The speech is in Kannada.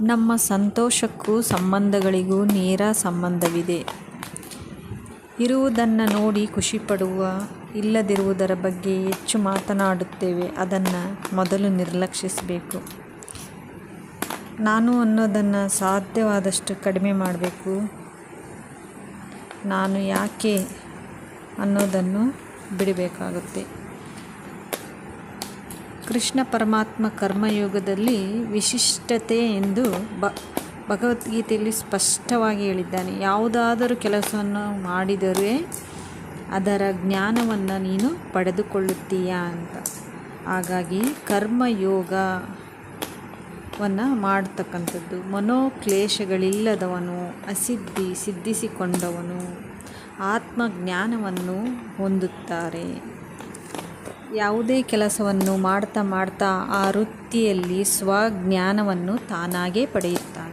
ನಮ್ಮ ಸಂತೋಷಕ್ಕೂ ಸಂಬಂಧಗಳಿಗೂ ನೇರ ಸಂಬಂಧವಿದೆ. ಇರುವುದನ್ನು ನೋಡಿ ಖುಷಿಪಡುವ, ಇಲ್ಲದಿರುವುದರ ಬಗ್ಗೆ ಹೆಚ್ಚು ಮಾತನಾಡುತ್ತೇವೆ. ಅದನ್ನು ಮೊದಲು ನಿರ್ಲಕ್ಷಿಸಬೇಕು. ನಾನು ಅನ್ನೋದನ್ನು ಸಾಧ್ಯವಾದಷ್ಟು ಕಡಿಮೆ ಮಾಡಬೇಕು. ನಾನು ಯಾಕೆ ಅನ್ನೋದನ್ನು ಬಿಡಬೇಕಾಗುತ್ತೆ. ಕೃಷ್ಣ ಪರಮಾತ್ಮ ಕರ್ಮಯೋಗದಲ್ಲಿ ವಿಶಿಷ್ಟತೆ ಎಂದು ಬ, ಭಗವದ್ಗೀತೆಯಲ್ಲಿ ಸ್ಪಷ್ಟವಾಗಿ ಹೇಳಿದ್ದಾನೆ. ಯಾವುದಾದರೂ ಕೆಲಸವನ್ನು ಮಾಡಿದರೆ ಅದರ ಜ್ಞಾನವನ್ನು ನೀನು ಪಡೆದುಕೊಳ್ಳುತ್ತೀಯ ಅಂತ. ಹಾಗಾಗಿ ಕರ್ಮಯೋಗವನ್ನು ಮಾಡ್ತಕ್ಕಂಥದ್ದು. ಮನೋಕ್ಲೇಶಗಳಿಲ್ಲದವನು, ಅಸಿದ್ಧಿ, ಸಿದ್ಧಿಸಿಕೊಂಡವನು, ಆತ್ಮಜ್ಞಾನವನ್ನು ಹೊಂದುತ್ತಾರೆ. ಯಾವುದೇ ಕೆಲಸವನ್ನು ಮಾಡ್ತಾ ಮಾಡ್ತಾ ಆ ವೃತ್ತಿಯಲ್ಲಿ ಸ್ವಜ್ಞಾನವನ್ನು ತಾನಾಗೇ ಪಡೆಯುತ್ತಾನೆ.